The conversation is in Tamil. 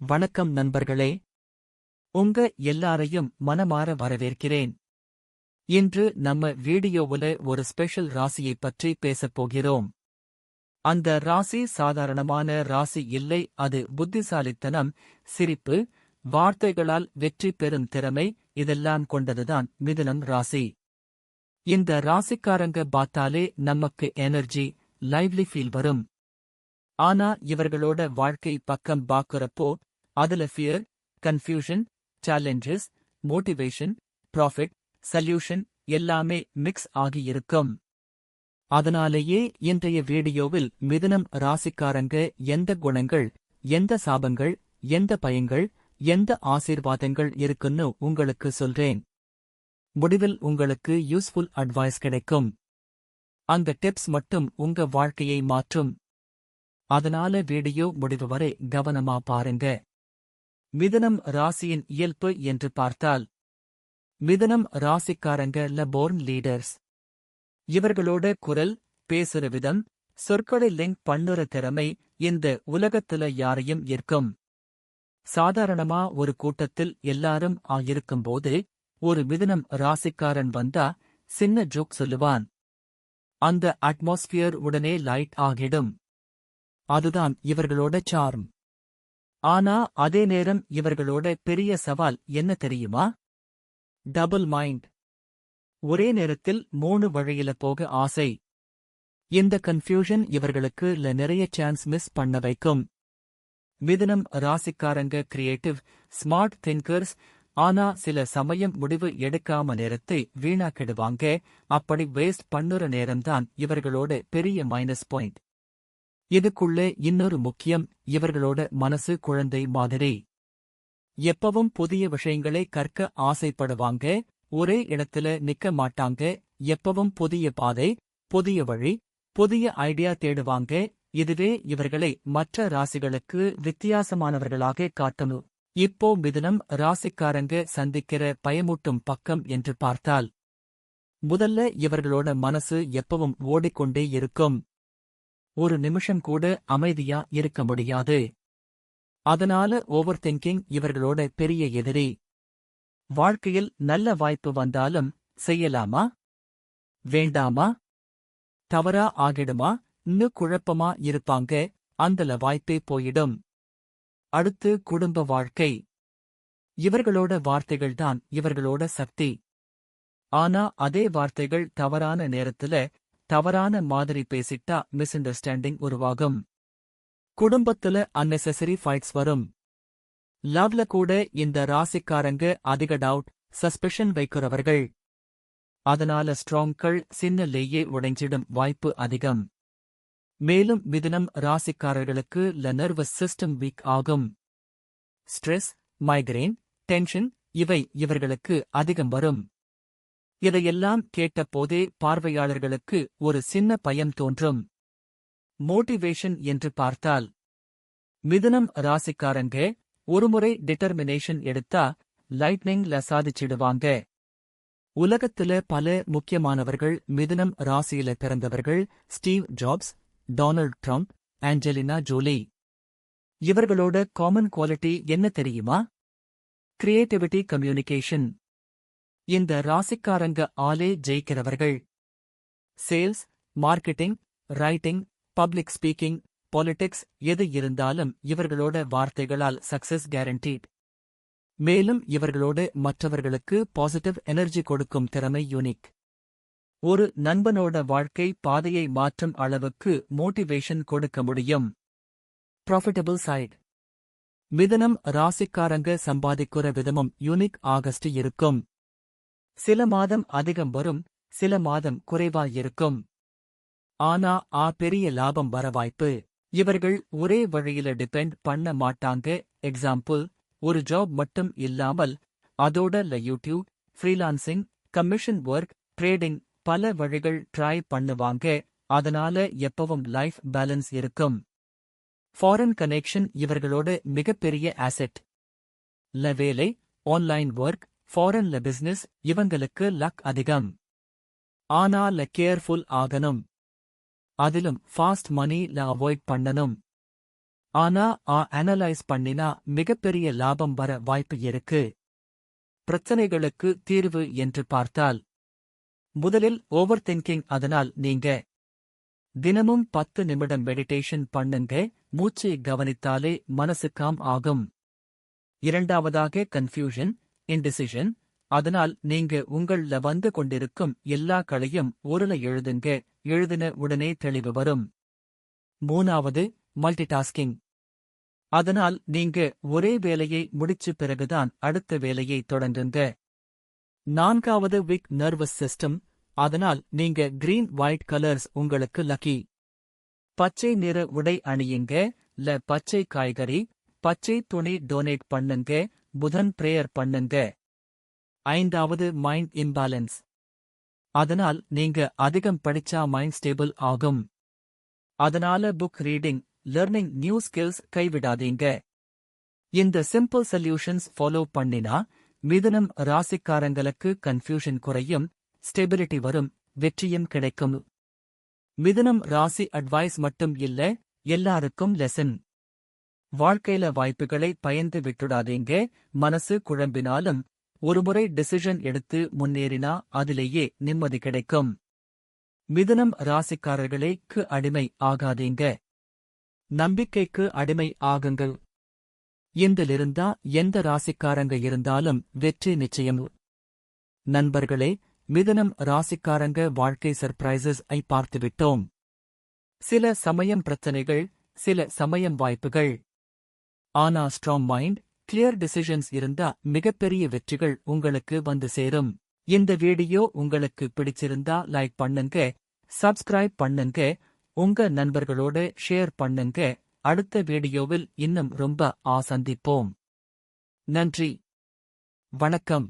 வணக்கம் நண்பர்களே. உங்க எல்லாரையும் மனமாற வரவேற்கிறேன். இன்று நம்ம வீடியோவுல ஒரு ஸ்பெஷல் ராசியைப் பற்றி பேசப் போகிறோம். அந்த ராசி சாதாரணமான ராசி இல்லை அது புத்திசாலித்தனம் சிரிப்பு வார்த்தைகளால் வெற்றி பெறும் திறமை இதெல்லாம் கொண்டதுதான் மிதுனம் ராசி. இந்த ராசிக்காரங்க பார்த்தாலே நமக்கு எனர்ஜி லைவ்லி ஃபீல் வரும். ஆனா இவர்களோட வாழ்க்கை பக்கம் பாக்குறப்போ அதுல fear confusion challenges motivation profit solution எல்லாமே மிக்ஸ் ஆகியிருக்கும் அதனாலேயே இன்றைய வீடியோவில் மிதுனம் ராசிக்காரங்க எந்த குணங்கள் எந்த சாபங்கள் எந்த பயங்கள் எந்த ஆசீர்வாதங்கள் இருக்குன்னு உங்களுக்கு சொல்றேன். முடிவில் உங்களுக்கு யூஸ்ஃபுல் அட்வைஸ் கிடைக்கும். அந்த டிப்ஸ் மட்டும் உங்க வாழ்க்கையை மாற்றும். அதனால வீடியோ முடிவு வரை கவனமா பாருங்க. மிதனம் ராசியின் இயல்பு என்று பார்த்தால் மிதனம் ராசிக்காரங்க லபோர்ன் லீடர்ஸ் இவர்களோட குரல் பேசுற விதம் சொற்களை லிங்க் பண்ணுற திறமை இந்த உலகத்துல யாரையும் இருக்கும் சாதாரணமா ஒரு கூட்டத்தில் எல்லாரும் ஆயிருக்கும்போது ஒரு மிதனம் ராசிக்காரன் வந்தா சின்ன ஜோக் சொல்லுவான். அந்த அட்மாஸ்பியர் உடனே லைட் ஆகிடும். அதுதான் இவர்களோட சார்ம் ஆனா அதே நேரம் இவர்களோட பெரிய சவால் என்ன தெரியுமா? டபுள் மைண்ட் ஒரே நேரத்தில் மூணு வழியில போக ஆசை. இந்த கன்ஃபியூஷன் இவர்களுக்கு ல நிறைய சான்ஸ் மிஸ் பண்ண வைக்கும். மிதனம் ராசிக்காரங்க கிரியேட்டிவ் ஸ்மார்ட் திங்கர்ஸ் ஆனா சில சமயம் முடிவு எடுக்காம நேரத்தை வீணாக்கிடுவாங்க. அப்படி வேஸ்ட் பண்ணுற நேரம்தான் இவர்களோட பெரிய மைனஸ் பாயிண்ட் இதுக்குள்ளே இன்னொரு முக்கியம் இவர்களோட மனசு குழந்தை மாதிரி. எப்பவும் புதிய விஷயங்களை கற்க ஆசைப்படுவாங்க ஒரே இடத்துல நிக்க மாட்டாங்க எப்பவும் புதிய பாதை புதிய வழி புதிய ஐடியா தேடுவாங்க இதுவே இவர்களை மற்ற ராசிகளுக்கு வித்தியாசமானவர்களாக காட்டணும். இப்போ மிதுனம் ராசிக்காரங்க சந்திக்கிற பயமூட்டும் பக்கம் என்று பார்த்தால் முதல்ல இவர்களோட மனசு எப்பவும் ஓடிக்கொண்டே இருக்கும். ஒரு நிமிஷம் கூட அமைதியா இருக்க முடியாது. அதனால ஓவர் திங்கிங் இவர்களோட பெரிய எதிரி. வாழ்க்கையில் நல்ல வாய்ப்பு வந்தாலும் செய்யலாமா? வேண்டாமா? தவறா ஆகிடுமா? இன்னும் குழப்பமா இருப்பாங்க. அந்தல வாய்ப்பே போயிடும். அடுத்து குடும்ப வாழ்க்கை. இவர்களோட வார்த்தைகள்தான் இவர்களோட சக்தி. ஆனா அதே வார்த்தைகள் தவறான நேரத்துல தவறான மாதிரி பேசிட்டா மிஸ் அண்டர்ஸ்டாண்டிங் உருவாகும். குடும்பத்துல அன்னெசரி ஃபைட்ஸ் வரும். லவ்ல கூட இந்த ராசிக்காரங்க அதிக டவுட் சஸ்பெஷன் வைக்கிறவர்கள். அதனால ஸ்ட்ராங்கள் சின்னலேயே உடைஞ்சிடும் வாய்ப்பு அதிகம். மேலும் மிதுனம் ராசிக்காரர்களுக்கு ல நர்வஸ் சிஸ்டம் வீக் ஆகும். ஸ்ட்ரெஸ் மைக்ரேன் டென்ஷன் இவை இவர்களுக்கு அதிகம் வரும். இதையெல்லாம் கேட்டபோதே பார்வையாளர்களுக்கு ஒரு சின்ன பயம் தோன்றும். மோட்டிவேஷன் என்று பார்த்தால் மிதுனம் ராசிக்காரங்க ஒருமுறை டிட்டர்மினேஷன் எடுத்தா லைட்னிங்ல சாதிச்சிடுவாங்க உலகத்துல பல முக்கியமானவர்கள் மிதுனம் ராசியில பிறந்தவர்கள் Steve Jobs Donald Trump Angelina Jolie. இவர்களோட காமன் குவாலிட்டி என்ன தெரியுமா? Creativity communication. இந்த ராசிக்காரங்க ஆலே ஜெயிக்கிறவர்கள். Sales marketing writing public speaking politics எது இருந்தாலும் இவர்களோட வார்த்தைகளால் சக்சஸ் கேரண்டீட். மேலும் இவர்களோடு மற்றவர்களுக்கு பாசிட்டிவ் எனர்ஜி கொடுக்கும் திறமை யூனிக். ஒரு நண்பனோட வாழ்க்கை பாதையை மாற்றும் அளவுக்கு மோட்டிவேஷன் கொடுக்க முடியும். ப்ராஃபிட்டபிள் சைட் மிதனம் ராசிக்காரங்க சம்பாதிக்கிற விதமும் யூனிக் ஆகஸ்ட் இருக்கும். சில மாதம் அதிகம் வரும் சில மாதம் குறைவா இருக்கும் ஆனா ஆ பெரிய லாபம் வர வாய்ப்பு. இவர்கள் ஒரே வழியில டிபெண்ட் பண்ண மாட்டாங்க. எக்ஸாம்பிள் ஒரு ஜாப் மட்டும் இல்லாமல் அதோட ல YouTube freelancing commission work trading பல வழிகள் ட்ரை பண்ணுவாங்க. அதனால எப்பவும் லைஃப் பேலன்ஸ் இருக்கும். ஃபாரின் கனெக்ஷன் இவர்களோட மிகப்பெரிய ஆசெட் ல வேலை ஆன்லைன் ஒர்க் ஃபாரின்ல பிசினஸ் இவங்களுக்கு லக் அதிகம். ஆனால கேர்ஃபுல் ஆகணும். அதிலும் ஃபாஸ்ட் மணில ல அவாய்ட் பண்ணணும். ஆனா ஆ அனலைஸ் பண்ணினா மிகப்பெரிய லாபம் வர வாய்ப்பு இருக்கு. பிரச்சனைகளுக்கு தீர்வு என்று பார்த்தால் முதலில் ஓவர் திங்கிங் அதனால் நீங்க தினமும் பத்து நிமிடம் மெடிடேஷன் பண்ணுங்க. மூச்சை கவனித்தாலே மனசு காம் ஆகும். இரண்டாவதாக கன்ஃபியூஷன் இன்டிசிஷன் அதனால் நீங்க உங்கள்ல வந்து கொண்டிருக்கும் எல்லா களையும் ஒருல எழுதுங்க. எழுதின உடனே தெளிவு வரும். மூணாவது மல்டிடாஸ்கிங் அதனால் நீங்க ஒரே வேலையை முடிச்சு பிறகுதான் அடுத்த வேலையை தொடங்குங்க. நான்காவது விக் நர்வஸ் சிஸ்டம் அதனால் நீங்க கிரீன் ஒயிட் கலர்ஸ் உங்களுக்கு லக்கி பச்சை நிற உடை அணியுங்க. ல பச்சை காய்கறி பச்சை துணி டொனேட் பண்ணுங்க. புதன் பிரேயர் பண்ணுங்க. ஐந்தாவது மைண்ட் இம்பேலன்ஸ் அதனால் நீங்க அதிகம் படிச்சா மைண்ட் ஸ்டேபிள் ஆகும். அதனால book reading learning new skills கைவிடாதீங்க. இந்த சிம்பிள் சொல்யூஷன்ஸ் ஃபாலோ பண்ணினா மிதுனம் ராசிக்காரங்களுக்கு கன்ஃபியூஷன் குறையும் ஸ்டெபிலிட்டி வரும் வெற்றியும் கிடைக்கும். மிதுனம் ராசி அட்வைஸ் மட்டும் இல்ல எல்லாருக்கும் லெசன் வாழ்க்கையில வாய்ப்புகளை பயந்து விட்டுடாதீங்க. மனசு குழம்பினாலும் ஒருமுறை டிசிஷன் எடுத்து முன்னேறினா அதிலேயே நிம்மதி கிடைக்கும். மிதுனம் ராசிக்காரர்களேக்கு அடிமை ஆகாதீங்க. நம்பிக்கைக்கு அடிமை ஆகுங்கள். இன்றிலிருந்தா எந்த ராசிக்காரங்க இருந்தாலும் வெற்றி நிச்சயம். நண்பர்களே மிதனம் ராசிக்காரங்க வாழ்க்கை சர்ப்ரைசஸ் ஐ பார்த்துவிட்டோம். சில சமயம் பிரச்சனைகள் சில சமயம் வாய்ப்புகள். ஆனா ஸ்ட்ராங் மைண்ட் கிளியர் டிசிஷன்ஸ் இருந்தா மிகப்பெரிய வெற்றிகள் உங்களுக்கு வந்து சேரும். இந்த வீடியோ உங்களுக்கு பிடிச்சிருந்தா லைக் பண்ணுங்க சப்ஸ்கிரைப் பண்ணுங்க உங்க நண்பர்களோட ஷேர் பண்ணுங்க. அடுத்த வீடியோவில் இன்னும் ரொம்ப ஆசந்திப்போம் நன்றி. வணக்கம்.